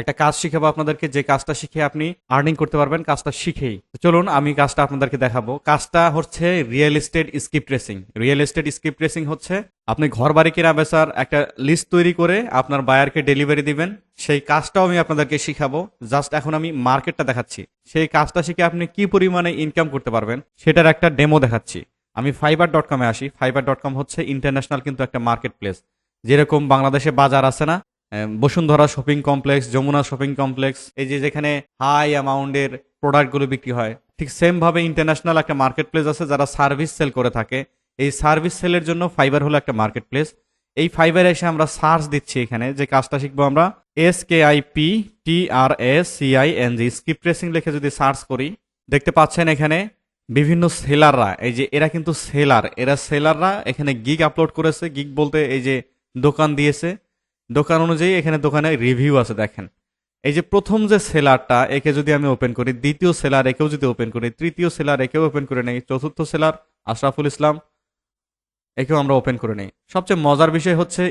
একটা কাজ শিখাবো আপনাদেরকে, যে কাজটা শিখে আপনি আর্নিং করতে পারবেন, কাজটা শিখেই। চলুন, আমি কাজটা আপনাদেরকে দেখাবো। কাজটা হচ্ছে real estate skip tracing real estate skip tracing হচ্ছে, আপনি ঘর বাড়ি কেনা বেচার একটা লিস্ট তৈরি করে আপনার বায়ারকে ডেলিভারি দিবেন। সেই কাজটাও আমি আপনাদেরকে শিখাবো। জাস্ট এখন আমি মার্কেটটা দেখাচ্ছি। সেই কাজটা শিখে আপনি কি পরিমাণে ইনকাম করতে পারবেন, সেটার একটা ডেমো দেখাচ্ছি। আমি ফাইবার ডট কমে আসি। ফাইবার ডট কম হচ্ছে ইন্টারন্যাশনাল কিন্তু একটা মার্কেট প্লেস যেরকম বাংলাদেশে বাজার আছে না Bashundhara shopping complex, Jamuna shopping complex, এই যে যেখানে হাই অ্যামাউন্টের প্রোডাক্টগুলো বিক্রি হয়, ঠিক সেমভাবে ইন্টারন্যাশনাল একটা মার্কেট প্লেস আছে যারা সার্ভিস সেল করে থাকে। এই সার্ভিস সেলের জন্য ফাইবার হলো একটা মার্কেট প্লেস এই ফাইবারে এসে আমরা সার্চ দিচ্ছি এখানে, যে কাজটা শিখব আমরা। S K I P T R S C I N G skip tracing লিখে যদি সার্চ করি, দেখতে পাচ্ছেন এখানে বিভিন্ন সেলাররা এই যে এরা কিন্তু সেলার এরা সেলাররা এখানে গিগ আপলোড করেছে। গিগ বলতে এই যে দোকান দিয়েছে। দোকান অনুযায়ী এখানে দোকানে রিভিউ আছে, দেখেন। এই যে প্রথম যে সেলারটা, একে যদি আমি ওপেন করি, দ্বিতীয় সেলার একেও যদি ওপেন করি, তৃতীয় সেলার একেও ওপেন করে নেই, চতুর্থ সেলার আশরাফুল ইসলাম একেও আমরা ওপেন করে নেই। সবচেয়ে মজার বিষয় হচ্ছে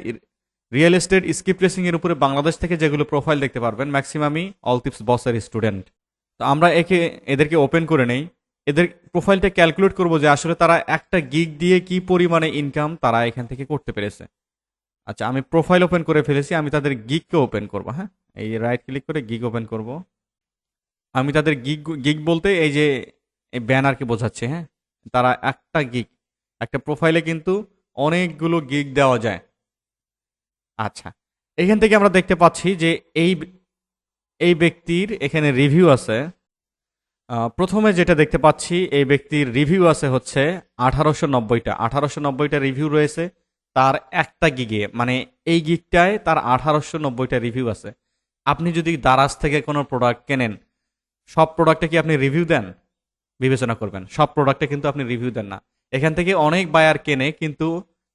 রিয়েল এস্টেট স্কিপ রেসিং এর উপরে বাংলাদেশ থেকে যেগুলো প্রোফাইল দেখতে পারবেন ম্যাক্সিমামই অলটিপস বসের স্টুডেন্ট তো আমরা একে, এদেরকে ওপেন করে নেই। এদের প্রোফাইলটা ক্যালকুলেট করব যে আসলে তারা একটা গিগ দিয়ে কি পরিমাণে ইনকাম তারা এখান থেকে করতে পেরেছে। আচ্ছা আমি প্রোফাইল ওপেন করে ফেলেছি, আমি তাদের গিগকে ওপেন করব হ্যাঁ? এই রাইট ক্লিক করে গিগ ওপেন করব। আমি তাদের গিগ গিগ বলতে এই যে, এই ব্যানারকে বোঝাচ্ছে হ্যাঁ? তারা একটা গিগ একটা প্রোফাইলে কিন্তু অনেকগুলো গিগ দেওয়া যায়। আচ্ছা এখান থেকে আমরা দেখতে পাচ্ছি যে এই এই ব্যক্তির এখানে রিভিউ আছে। প্রথমে যেটা দেখতে পাচ্ছি, এই ব্যক্তির রিভিউ আছে হচ্ছে আঠারোশো নব্বইটা। আঠারোশো নব্বইটা রিভিউ রয়েছে। তার একটা গিগে মানে এই গিগটায় তার আঠারোশো নব্বইটা রিভিউ আছে। আপনি যদি দারাজ থেকে কোনো প্রোডাক্ট কেনেন, সব প্রোডাক্টে কি আপনি রিভিউ দেন? বিবেচনা করবেন। সব প্রোডাক্টে কিন্তু আপনি রিভিউ দেন না। এখান থেকে অনেক বায়ার কেনে, কিন্তু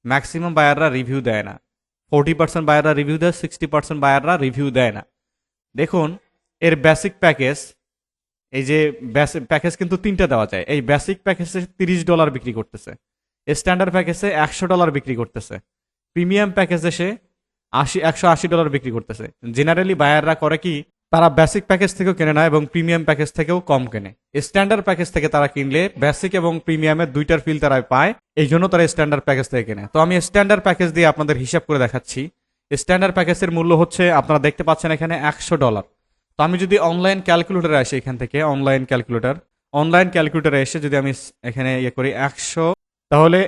ম্যাক্সিমাম বায়াররা রিভিউ দেয় না। ফোরটি পার্সেন্ট বায়াররা রিভিউ দেয় সিক্সটি পার্সেন্ট বায়াররা রিভিউ দেয় না। দেখুন, এর বেসিক প্যাকেজ এই যে প্যাকেজ কিন্তু তিনটা দেওয়া যায়। এই বেসিক প্যাকেজে তিরিশ ডলার বিক্রি করতেছে। স্ট্যান্ডার্ড প্যাকেজে একশো ডলার বিক্রি করতেছে। প্রিমিয়াম প্যাকেজে সে আশি, একশো আশি ডলার বিক্রি করতেছে। জেনারেলি বায়াররা করে কি, তারা বেসিক প্যাকেজ থেকেও কেনে না এবং প্রিমিয়াম প্যাকেজ থেকেও কম কেনে। স্ট্যান্ডার্ড প্যাকেজ থেকে তারা কিনলে বেসিক এবং প্রিমিয়ামের দুইটার ফিল তারা পায়, এই জন্য তারা স্ট্যান্ডার্ড প্যাকেজ থেকে কেনে। তো আমি স্ট্যান্ডার্ড প্যাকেজ দিয়ে আপনাদের হিসাব করে দেখাচ্ছি। স্ট্যান্ডার্ড প্যাকেজের মূল্য হচ্ছে, আপনারা দেখতে পাচ্ছেন এখানে একশো ডলার তো আমি যদি অনলাইন ক্যালকুলেটারে আসি এখান থেকে অনলাইন ক্যালকুলেটর অনলাইন ক্যালকুলেটারে এসে যদি আমি এখানে ইয়ে করি একশো তাহলে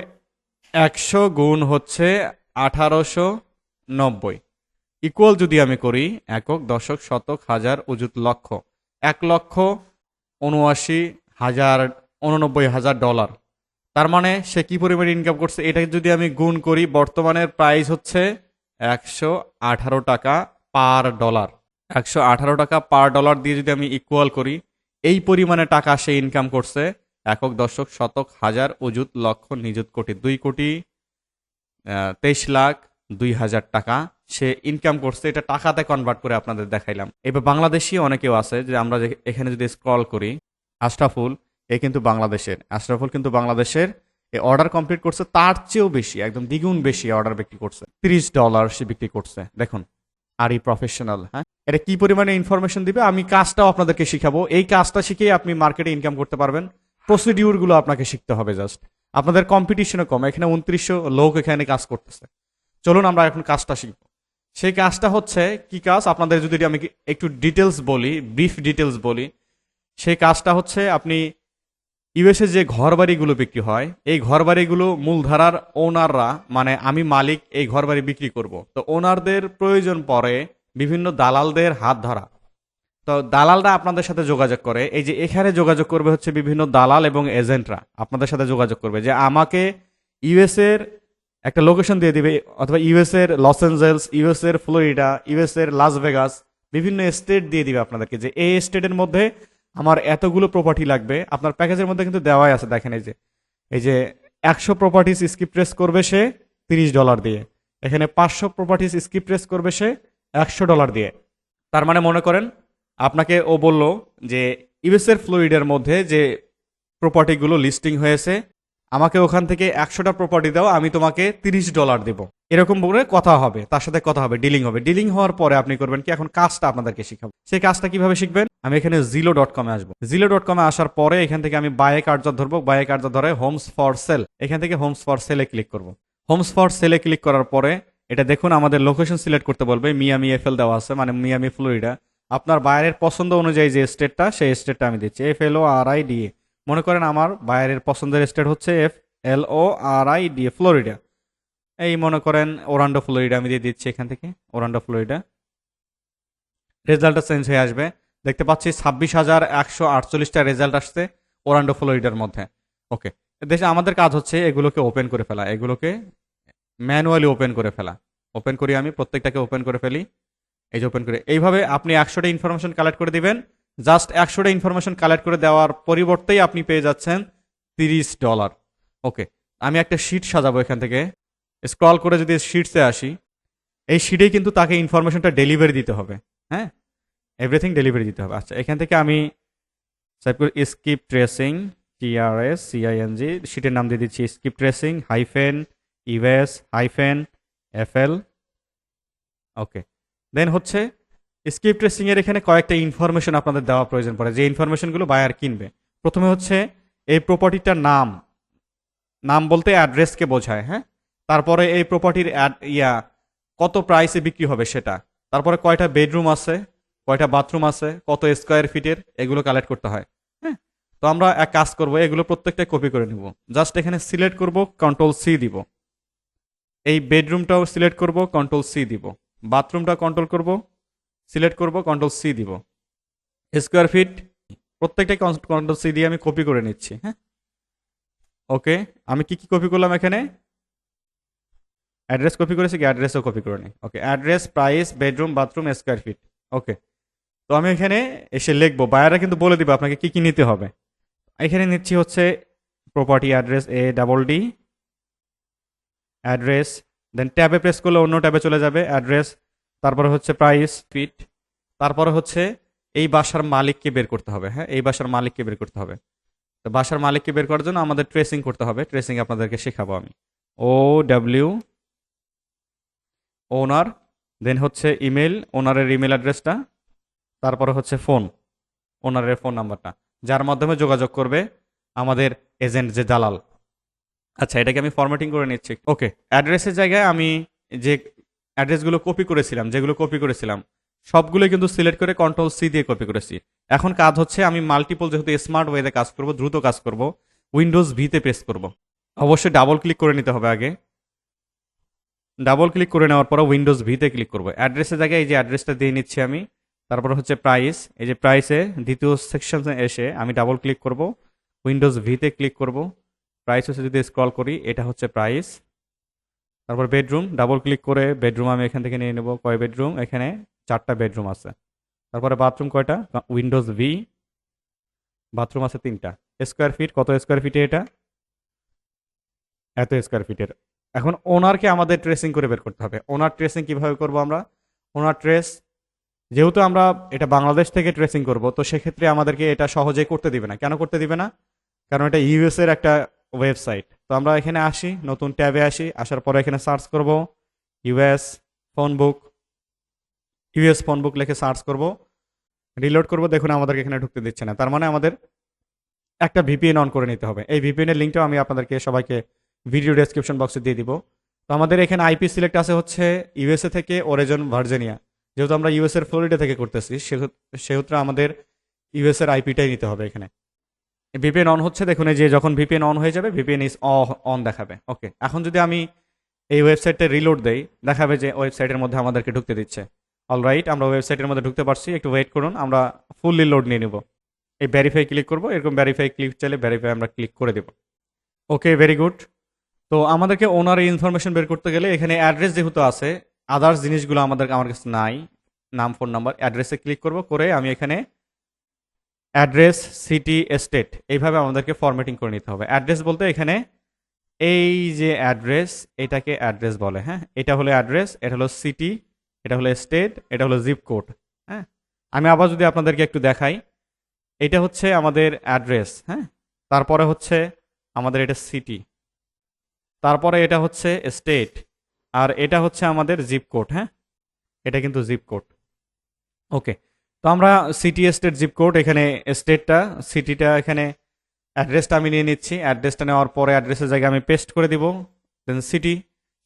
একশো গুণ হচ্ছে আঠারোশো নব্বই। ইকুয়াল যদি আমি করি, একক, দশক, শতক, হাজার অযুত লক্ষ। এক লক্ষ উনআশি হাজার, উননব্বই হাজার ডলার। তার মানে সে কি পরিমাণ ইনকাম করছে? এটা যদি আমি গুণ করি বর্তমানের প্রাইস হচ্ছে একশো আঠারো টাকা পার ডলার একশো আঠারো টাকা পার ডলার দিয়ে যদি আমি ইকুয়াল করি, এই পরিমাণে টাকা সে ইনকাম করছে একক দশক, শতক, হাজার, অযুত, লক্ষ, নিযুত কোটি। দুই কোটি তেইশ লাখ, দুই হাজার টাকা সে ইনকাম করছে। এটা টাকাতে কনভার্ট করে আপনাদের দেখাইলাম। এবার বাংলাদেশি অনেকেও আছে যে আমরা এখানে যদি স্ক্রল করি, আশরাফুল, এ কিন্তু বাংলাদেশের। আশরাফুল কিন্তু বাংলাদেশের। এ অর্ডার কমপ্লিট করছে, তার চেয়েও বেশি, একদম দ্বিগুণ বেশি অর্ডার বিক্রি করছে। তিরিশ ডলার সে বিক্রি করছে। দেখুন আর ই প্রফেশনাল হ্যাঁ? এটা কি পরিমাণে ইনফরমেশন দিবে? আমি কাজটাও আপনাদেরকে শিখাবো। এই কাজটা শিখেই আপনি মার্কেটে ইনকাম করতে পারবেন। প্রসিডিউরগুলো আপনাকে শিখতে হবে জাস্ট। আপনাদের কম্পিটিশনও কম। এখানে উনত্রিশশো লোক এখানে কাজ করতেছে। চলুন আমরা এখন কাজটা শিখব। সেই কাজটা হচ্ছে, কি কাজ? আপনাদের যদি আমি একটু ডিটেলস বলি ব্রিফ ডিটেলস বলি, সেই কাজটা হচ্ছে আপনি ইউএসএ যে ঘরবাড়িগুলো বিক্রি হয়, এই ঘরবাড়িগুলো মূলধারার ওনাররা মানে আমি মালিক, এই ঘরবাড়ি বিক্রি করব। তো ওনারদের প্রয়োজন পড়ে বিভিন্ন দালালদের হাত ধরা। তো দালালরা আপনাদের সাথে যোগাযোগ করে। এই যে এখানে যোগাযোগ করবে হচ্ছে বিভিন্ন দালাল এবং এজেন্টরা আপনাদের সাথে যোগাযোগ করবে যে আমাকে ইউএস এর একটা লোকেশন দিয়ে দিবে, অথবা ইউএস এর লস অ্যাঞ্জেলস ইউএস এর ফ্লোরিডা ইউএস এর লাস ভেগাস বিভিন্ন স্টেট দিয়ে দিবে আপনাদেরকে যে এই স্টেটের মধ্যে আমার এতগুলো প্রপার্টি লাগবে। আপনার প্যাকেজের মধ্যে কিন্তু দেওয়াই আছে, দেখেন এই যে। এই যে একশো প্রপার্টিস স্কিপ প্রেস করবে সে তিরিশ ডলার দিয়ে। এখানে পাঁচশো প্রপার্টিস স্কিপ প্রেস করবে সে একশো ডলার দিয়ে। তার মানে মনে করেন আপনাকে ও বলল যে ইউএসএর ফ্লোরিডার মধ্যে যে প্রপার্টিগুলো লিস্টিং হয়েছে, আমাকে ওখান থেকে একশোটা প্রপার্টি দাও, আমি তোমাকে তিরিশ ডলার দেবো। এরকম করে কথা হবে, তার সাথে কথা হবে, ডিলিং হবে। ডিলিং হওয়ার পরে আপনি করবেন কি, এখন কাজটা আপনাদেরকে শিখাবো। সেই কাজটা কীভাবে শিখবেন? আমি এখানে জিলো ডট কমে আসব। জিলো ডট কমে আসার পরে এখান থেকে আমি বায়ে কার্য ধরবো। বায়ে কার্য ধরে হোমস ফর সেল এখান থেকে হোমস ফর সেলে ক্লিক করব। হোমস ফর সেলে ক্লিক করার পরে, এটা দেখুন আমাদের লোকেশন সিলেক্ট করতে বলবে মিয়ামি এফএল দেওয়া আছে মানে মিয়ামি ফ্লোরিডা আপনার বাইরের পছন্দ অনুযায়ী যে স্টেটটা, সেই স্টেটটা আমি দিচ্ছি। F L O R I D মনে করেন আমার বাইরের পছন্দের স্টেট হচ্ছে F L O R I D A Florida. এই মনে করেন ওরান্ডো, ফ্লোরিডা আমি দিয়ে দিচ্ছি এখান থেকে, ওরান্ডো, ফ্লোরিডা। রেজাল্টটা চেঞ্জ হয়ে আসবে। দেখতে পাচ্ছি ছাব্বিশ হাজার একশো আটচল্লিশটা রেজাল্ট আসছে ওরান্ডো, ফ্লোরিডার মধ্যে। ওকে, দেশে, আমাদের কাজ হচ্ছে এগুলোকে ওপেন করে ফেলা, এগুলোকে ম্যানুয়ালি ওপেন করে ফেলা। ওপেন করি আমি, প্রত্যেকটাকে ওপেন করে ফেলি। এই যে ওপেন করে, এইভাবে আপনি একশোটা ইনফরমেশন কালেক্ট করে দিবেন। জাস্ট একশোটা ইনফরমেশন কালেক্ট করে দেওয়ার পরিবর্তেই আপনি পেয়ে যাচ্ছেন তিরিশ ডলার ওকে আমি একটা শিট সাজাবো এখান থেকে। স্ক্রল করে যদি শিটসে আসি, এই শিটেই কিন্তু তাকে ইনফরমেশনটা ডেলিভারি দিতে হবে। হ্যাঁ? এভরিথিং ডেলিভারি দিতে হবে। আচ্ছা এখান থেকে আমি সাইপ করি স্কিপ ট্রেসিং টিআরএস সিআইএনজি শিটের নাম দিয়ে দিচ্ছি skip tracing hyphen eves hyphen FL okay then হচ্ছে স্কিপ ট্রেসিং এর এখানে কয়েকটা ইনফরমেশন আপনাদের দেওয়া প্রয়োজন পড়ে। যে ইনফরমেশনগুলো বায়ার কিনবে। প্রথমে হচ্ছে, এই প্রপার্টিটার নাম। নাম বলতে অ্যাড্রেসকে বোঝায় হ্যাঁ? তারপরে এই প্রপার্টির ইয়া, কত প্রাইসে বিক্রি হবে সেটা। তারপরে কয়টা বেডরুম আছে, কয়টা বাথরুম আছে, কত স্কোয়ার ফিটের এগুলো কালেক্ট করতে হয় হ্যাঁ? তো আমরা এক কাজ করব, এগুলো প্রত্যেকটা কপি করে নিব। জাস্ট এখানে সিলেক্ট করব কন্ট্রোল সি দিব। এই বেডরুমটাও সিলেক্ট করব কন্ট্রোল সি দিব। বাথরুমটা কন্ট্রোল করব সিলেক্ট করব কন্ট্রোল সি দিব। স্কোয়ার ফিট প্রত্যেকটাই কন্ট্রোল সি দিয়ে আমি কপি করে নিচ্ছি হ্যাঁ? ওকে আমি কি কি কপি করলাম এখানে? অ্যাড্রেস কপি করেছি কি? অ্যাড্রেসও কপি করে নিই okay address price bedroom bathroom square feet okay তো আমি এখানে এসে লিখব বায়াররা কিন্তু বলে দিবে আপনাকে কি কি নিতে হবে। এখানে নিচ্ছি হচ্ছে property address A double D address then ট্যাবে প্রেস করলে অন্য ট্যাবে চলে যাবে অ্যাড্রেস তারপরে হচ্ছে প্রাইস ফিট তারপরে হচ্ছে এই বাসার মালিককে বের করতে হবে হ্যাঁ? এই বাসার মালিককে বের করতে হবে। তো বাসার মালিককে বের করার জন্য আমাদের ট্রেসিং করতে হবে ট্রেসিং আপনাদেরকে শেখাবো আমি। ও ডাব্লিউ ওনার দেন হচ্ছে ইমেল ওনারের ইমেল অ্যাড্রেসটা তারপরে হচ্ছে ফোন ওনারের ফোন নাম্বারটা যার মাধ্যমে যোগাযোগ করবে আমাদের এজেন্ট যে দালাল। আচ্ছা এটাকে আমি ফরম্যাটিং করে নিচ্ছি। ওকে অ্যাড্রেসের জায়গায় আমি যে অ্যাড্রেসগুলো কপি করেছিলাম, যেগুলো কপি করেছিলাম সবগুলো কিন্তু সিলেক্ট করে কন্ট্রোল সি দিয়ে কপি করেছি। এখন কাজ হচ্ছে আমি মাল্টিপল যেহেতু স্মার্ট ওয়েতে কাজ করব, দ্রুত কাজ করব উইন্ডোজ ভিতে প্রেস করব। অবশ্যই ডাবল ক্লিক করে নিতে হবে আগে। ডাবল ক্লিক করে নেওয়ার পর উইন্ডোজ ভিতে ক্লিক করব। অ্যাড্রেসের জায়গায় এই যে অ্যাড্রেসটা দিয়ে নিচ্ছি আমি, তারপর হচ্ছে প্রাইস এই যে প্রাইসে দ্বিতীয় সেকশনে এসে আমি ডাবল ক্লিক করব উইন্ডোজ ভিতে ক্লিক করব। প্রাইস হচ্ছে যদি স্ক্রল করি, এটা হচ্ছে প্রাইস তারপর বেডরুম ডাবল ক্লিক করে বেডরুম আমি এখান থেকে নিয়ে নেব। কয় বেডরুম এখানে চারটা বেডরুম আছে। তারপরে বাথরুম কয়টা? উইন্ডোজ ভি বাথরুম আছে তিনটা। স্কোয়ার ফিট কত স্কোয়ার ফিটে এটা? এত স্কোয়ার ফিটের এখন ওনারকে আমাদের ট্রেসিং করে বের করতে হবে। ওনার ট্রেসিং কীভাবে করব আমরা? ওনার ট্রেস যেহেতু আমরা এটা বাংলাদেশ থেকে ট্রেসিং করব, তো সেক্ষেত্রে আমাদেরকে এটা সহজেই করতে দিবে না। কেন করতে দিবে না? কারণ এটা ইউএস এর একটা ওয়েবসাইট তো আমরা এখানে আসি, নতুন ট্যাবে আসি, আসার পরে এখানে সার্চ করব US phone book US phone book লিখে সার্চ করব। রিলোড করব, দেখুন আমাদেরকে এখানে ঢুকতে দিচ্ছে না। তার মানে আমাদের একটা ভিপিএন অন করে নিতে হবে। এই ভিপিএন এর লিঙ্কটাও আমি আপনাদেরকে সবাইকে ভিডিও ডেসক্রিপশন বক্সে দিয়ে দিব। তো আমাদের এখানে আইপি সিলেক্ট আছে হচ্ছে ইউএসএ থেকে ওরেজন ভার্জিনিয়া যেহেতু আমরা ইউএস এর ফ্লোরিডা থেকে করতেছি সেহেতু আমাদের ইউএস এর আইপিটাই নিতে হবে এখানে। ভিপিএন অন হচ্ছে, দেখুন, এই যে যখন ভিপিএন অন হয়ে যাবে ভিপিএন ইজ অন দেখাবে ওকে এখন যদি আমি এই ওয়েবসাইটটা রিলোড দেই, দেখাবে যে ওয়েবসাইটের মধ্যে আমাদেরকে ঢুকতে দিচ্ছে। অলরাইট আমরা ওয়েবসাইটের মধ্যে ঢুকতে পারছি, একটু ওয়েট করুন, আমরা ফুললি লোড নিয়ে নেব। এই ভেরিফাই ক্লিক করব, এরকম ভেরিফাই ক্লিক চাইলে ভেরিফাই আমরা ক্লিক করে দেব। ওকে ভেরি গুড তো আমাদেরকে ওনার ইনফরমেশন বের করতে গেলে এখানে অ্যাড্রেস যেহেতু আছে আদার্স জিনিসগুলো আমাদের আমার কাছে নাই, নাম ফোন নাম্বার অ্যাড্রেসে ক্লিক করব, করে আমি এখানে অ্যাড্রেস, সিটি, এস্টেট, এইভাবে আমাদেরকে ফরম্যাটিং করে নিতে হবে। অ্যাড্রেস বলতে এখানে এই যে অ্যাড্রেস, এটাকে অ্যাড্রেস বলে হ্যাঁ? এটা হলো অ্যাড্রেস, এটা হলো সিটি, এটা হলো স্টেট এটা হলো জিপ কোড হ্যাঁ? আমি আবার যদি আপনাদেরকে একটু দেখাই, এটা হচ্ছে আমাদের অ্যাড্রেস হ্যাঁ? তারপরে হচ্ছে আমাদের এটা সিটি, তারপরে এটা হচ্ছে স্টেট আর এটা হচ্ছে আমাদের জিপ কোড হ্যাঁ? এটা কিন্তু জিপ কোড ওকে? তো আমরা সিটি স্টেট জিপ কোড এখানে স্টেটটা সিটিটা এখানে অ্যাড্রেসটা আমি নিয়ে নিচ্ছি। অ্যাড্রেসটা নেওয়ার পরে অ্যাড্রেসের জায়গায় আমি পেস্ট করে দিব। দেন সিটি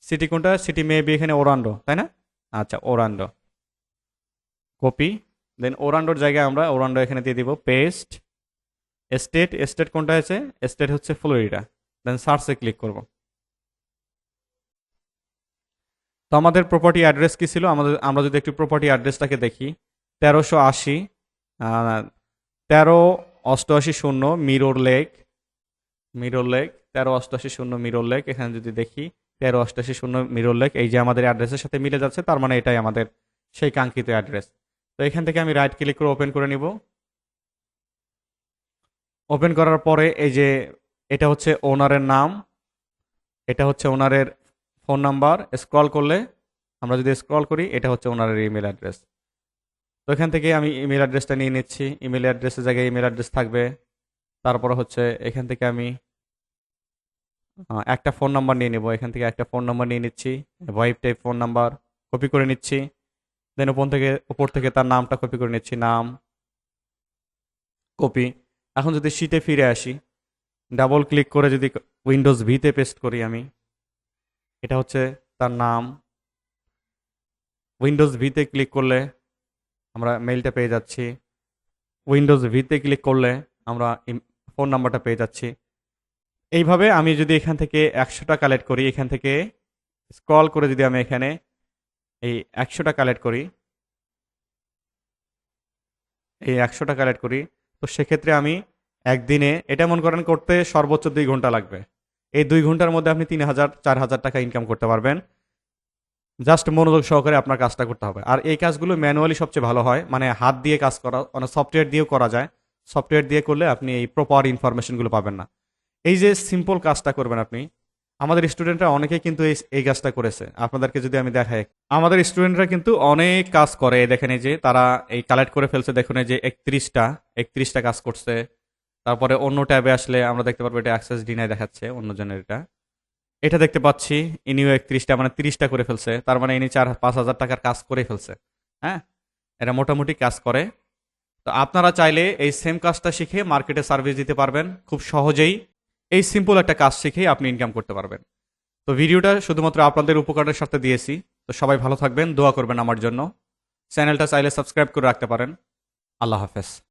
সিটি কোনটা? সিটি মেবি এখানে ওরান্ডো তাই না? আচ্ছা ওরান্ডো কপি দেন ওরান্ডোর জায়গায় আমরা ওরান্ডো এখানে দিয়ে দিব পেস্ট স্টেট স্টেট কোনটা আছে স্টেট হচ্ছে ফ্লোরিডা দেন সার্চে ক্লিক করব। তো আমাদের প্রপার্টি অ্যাড্রেস কি ছিল? আমাদের, আমরা যদি একটু প্রপার্টি অ্যাড্রেসটাকে দেখি। তেরোশো আশি তেরো অষ্টআশি শূন্য মিরর লেক মিরর লেক, তেরো অষ্টআশি শূন্য মিরর লেক, এখানে যদি দেখি তেরো অষ্টআশি শূন্য মিরর লেক, এই যে আমাদের অ্যাড্রেসের সাথে মিলে যাচ্ছে, তার মানে এটাই আমাদের সেই কাঙ্ক্ষিত অ্যাড্রেস। তো এখান থেকে আমি রাইট ক্লিক করে ওপেন করে নিব। ওপেন করার পরে এই যে এটা হচ্ছে ওনারের নাম, এটা হচ্ছে ওনারের ফোন নাম্বার স্ক্রল করলে আমরা যদি স্ক্রল করি, এটা হচ্ছে ওনারের ইমেল অ্যাড্রেস এখান থেকে আমি ইমেল অ্যাড্রেসটা নিয়ে নিচ্ছি। ইমেল অ্যাড্রেসের জায়গায় ইমেল অ্যাড্রেস থাকবে। তারপর হচ্ছে এখান থেকে আমি একটা ফোন নাম্বার নিয়ে নেব। এখান থেকে একটা ফোন নাম্বার নিয়ে নিচ্ছি। Wife type phone number copy করে নিচ্ছি। দেন উপর থেকে ওপর থেকে তার নামটা কপি করে নিচ্ছি। নাম কপি এখন যদি শীটে ফিরে আসি ডাবল ক্লিক করে যদি উইন্ডোজ ভিতে পেস্ট করি আমি, এটা হচ্ছে তার নাম। উইন্ডোজ ভিতে ক্লিক করলে আমরা মেইলটা পেয়ে যাচ্ছি। উইন্ডোজ ভিতে ক্লিক করলে আমরা ফোন নাম্বারটা পেয়ে যাচ্ছি। এইভাবে আমি যদি এখান থেকে একশোটা কালেক্ট করি, এখান থেকে স্ক্রল করে যদি আমি এখানে এই একশোটা কালেক্ট করি, এই একশোটা কালেক্ট করি, তো সেক্ষেত্রে আমি একদিনে এটা মনে করেন করতে সর্বোচ্চ দুই ঘণ্টা লাগবে। এই দুই ঘণ্টার মধ্যে আপনি তিন হাজার, চার হাজার টাকা ইনকাম করতে পারবেন। জাস্ট মনোযোগ সহকারে আপনার কাজটা করতে হবে। আর এই কাজগুলো ম্যানুয়ালি সবচেয়ে ভালো হয় মানে হাত দিয়ে কাজ করা মানে সফটওয়্যার দিয়েও করা যায়। সফটওয়্যার দিয়ে করলে আপনি এই প্রপার ইনফরমেশনগুলো পাবেন না। এই যে সিম্পল কাজটা করবেন আপনি, আমাদের স্টুডেন্টরা অনেকেই কিন্তু এই কাজটা করেছে। আপনাদেরকে যদি আমি দেখাই, আমাদের স্টুডেন্টরা কিন্তু অনেক কাজ করে। দেখেন যে, তারা এই কালেক্ট করে ফেলছে। দেখুন যে একত্রিশটা একত্রিশটা কাজ করছে। তারপরে অন্য ট্যাবে আসলে আমরা দেখতে পারব এটা অ্যাক্সেস ডিনাই দেখাচ্ছে অন্যজনের এটা। এটা দেখতে পাচ্ছি, ইনিও একত্রিশটা মানে তিরিশটা করে ফেলছে। তার মানে ইনি চার, পাঁচ হাজার টাকার কাজ করে ফেলছে। হ্যাঁ? এটা মোটামুটি কাজ করে। তো আপনারা চাইলে এই সেম কাজটা শিখে মার্কেটে সার্ভিস দিতে পারবেন, খুব সহজেই। এই সিম্পল একটা কাজ শিখেই আপনি ইনকাম করতে পারবেন। তো ভিডিওটা শুধুমাত্র আপনাদের উপকারের সাথে দিয়েছি। তো সবাই ভালো থাকবেন, দোয়া করবেন আমার জন্য। চ্যানেলটা চাইলে সাবস্ক্রাইব করে রাখতে পারেন। আল্লাহ হাফেজ।